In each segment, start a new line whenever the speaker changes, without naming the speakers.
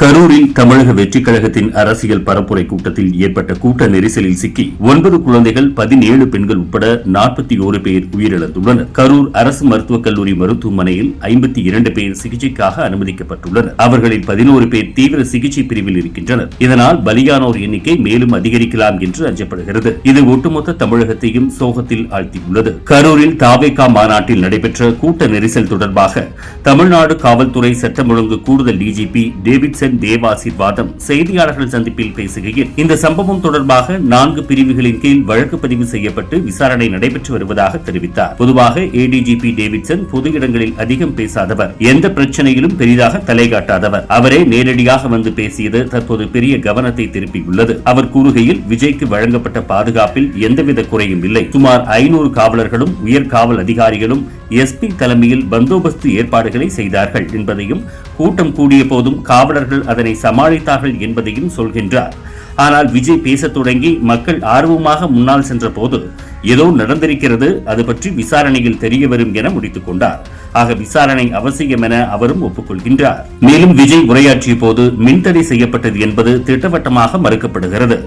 கரூரில் தமிழக வெற்றிக் கழகத்தின் அரசியல் பரப்புரை கூட்டத்தில் ஏற்பட்ட கூட்ட நெரிசலில் சிக்கி ஒன்பது குழந்தைகள் பதினேழு பெண்கள் உட்பட நாற்பத்தி ஓரு பேர் உயிரிழந்துள்ளனர். கரூர் அரசு மருத்துவக் கல்லூரி மருத்துவமனையில் ஐம்பத்தி இரண்டு பேர் சிகிச்சைக்காக அனுமதிக்கப்பட்டுள்ளனர். அவர்களில் பதினோரு பேர் தீவிர சிகிச்சை பிரிவில் இருக்கின்றனர். இதனால் பலியானோர் எண்ணிக்கை மேலும் அதிகரிக்கலாம் என்று அஞ்சப்படுகிறது. இது ஒட்டுமொத்த தமிழகத்தையும் சோகத்தில் ஆழ்த்தியுள்ளது. கரூரில் தாவேகா மாநாட்டில் நடைபெற்ற கூட்ட நெரிசல் தொடர்பாக தமிழ்நாடு காவல்துறை சட்டம் ஒழுங்கு கூடுதல் டிஜிபி டேவிட்சன் தேவாசிர்வாதம் செய்தியாளர்கள் சந்திப்பில் பேசுகையில் இந்த சம்பவம் தொடர்பாக நான்கு பிரிவுகளின் கீழ் வழக்கு பதிவு செய்யப்பட்டு விசாரணை நடைபெற்று வருவதாக தெரிவித்தார். பொதுவாக ஏடிஜிபி டேவிட்சன் பொது இடங்களில் அதிகம் பேசாதவர். எந்த பிரச்சனையிலும் பெரிதாக தலைகாட்டாதவர். அவரே நேரடியாக வந்து பேசியது தற்போது பெரிய கவனத்தை திருப்பியுள்ளது. அவர் கூறுகையில் விஜய்க்கு வழங்கப்பட்ட பாதுகாப்பில் எந்தவித குறையும் இல்லை. சுமார் ஐநூறு காவலர்களும் உயர் காவல் அதிகாரிகளும் எஸ்பி தலைமையில் பந்தோபஸ்து ஏற்பாடுகளை செய்தார்கள் என்பதையும் கூட்டம் கூடிய போதும் காவலர்கள் அவர்கள் அதனை சமாளித்தார்கள் என்பதையும் சொல்கின்றார். ஆனால் விஜய் பேசத் தொடங்கி மக்கள் ஆர்வமாக முன்னால் சென்ற போது ஏதோ நடந்திருக்கிறது அது பற்றி விசாரணையில் தெரிய வரும் என முடித்துக் கொண்டார். ஆக விசாரணை அவசியம் என அவரும் ஒப்புக்கொள்கின்றார். மேலும் விஜய் உரையாற்றிய போது மின்தடை செய்யப்பட்டது என்பது திட்டவட்டமாக மறுக்கப்படுகிறது.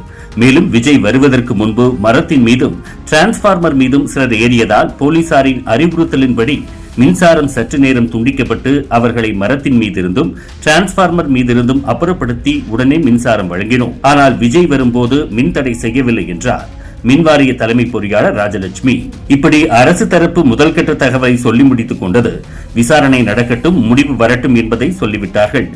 மேலும் விஜய் வருவதற்கு முன்பு மரத்தின் மீதும் டிரான்ஸ்பார்மர் மீதும் சிலர் ஏறியதால் போலீசாரின் அறிவுறுத்தலின்படி மின்சாரம் சற்று நேரம் துண்டிக்கப்பட்டு அவர்களை மரத்தின் மீதிருந்தும் டிரான்ஸ்பார்மர் மீதிருந்தும் அப்புறப்படுத்தி உடனே மின்சாரம் வழங்கினோம். ஆனால் விஜய் வரும்போது மின்தடை செய்யவில்லை என்றார். மின்வாரிய தலைமை பொறியாளர் ராஜலட்சுமி. இப்படி அரசு தரப்பு முதல்கட்ட தகவலை சொல்லி முடித்துக் கொண்டது. விசாரணை நடக்கட்டும் முடிவு வரட்டும் என்பதை சொல்லிவிட்டார்கள்.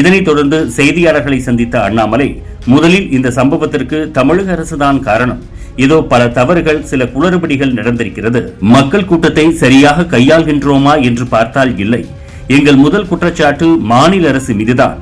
இதனைத் தொடர்ந்து செய்தியாளர்களை சந்தித்த அண்ணாமலை முதலில் இந்த சம்பவத்திற்கு தமிழக அரசுதான் காரணம். இதோ பல தவறுகள் சில குளறுபடிகள் நடந்திருக்கிறது. மக்கள் கூட்டத்தை சரியாக கையாள்கின்றோமா என்று பார்த்தால் இல்லை. எங்கள் முதல் குற்றச்சாட்டு மாநில அரசு மீதுதான்.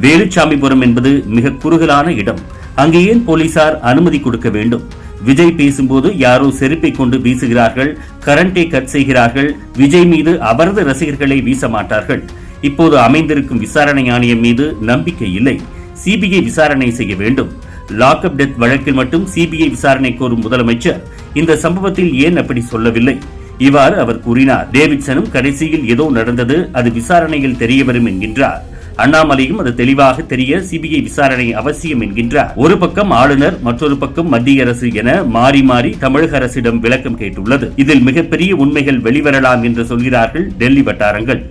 வேலுச்சாமிபுரம் என்பது மிக குறுகலான இடம். அங்கே ஏன் போலீசார் அனுமதி கொடுக்க வேண்டும்? விஜய் பேசும்போது யாரோ செருப்பை கொண்டு வீசுகிறார்கள் கரண்டை கட் செய்கிறார்கள் விஜய் மீது அவரது ரசிகர்களை வீச மாட்டார்கள். இப்போது அமைந்திருக்கும் விசாரணை ஆணையம் மீது நம்பிக்கை இல்லை. சிபிஐ விசாரணை செய்ய வேண்டும். லாக்அப் டெத் வழக்கில் மட்டும் சிபிஐ விசாரணை கோரும் முதலமைச்சர் இந்த சம்பவத்தில் ஏன் அப்படி சொல்லவில்லை? இவ்வாறு அவர் கூறினார். டேவிட்சனும் கடைசியில் ஏதோ நடந்தது அது விசாரணையில் தெரிய வரும் என்கின்றார். அண்ணாமலையும் அது தெளிவாக தெரிய சிபிஐ விசாரணை அவசியம் என்கின்றார். ஒரு பக்கம் ஆளுநர் மற்றொரு பக்கம் மத்திய அரசு என மாறி மாறி தமிழக அரசிடம் விளக்கம் கேட்டுள்ளது. இதில் மிகப்பெரிய உண்மைகள் வெளிவரலாம் என்று சொல்கிறார்கள் டெல்லி வட்டாரங்கள்.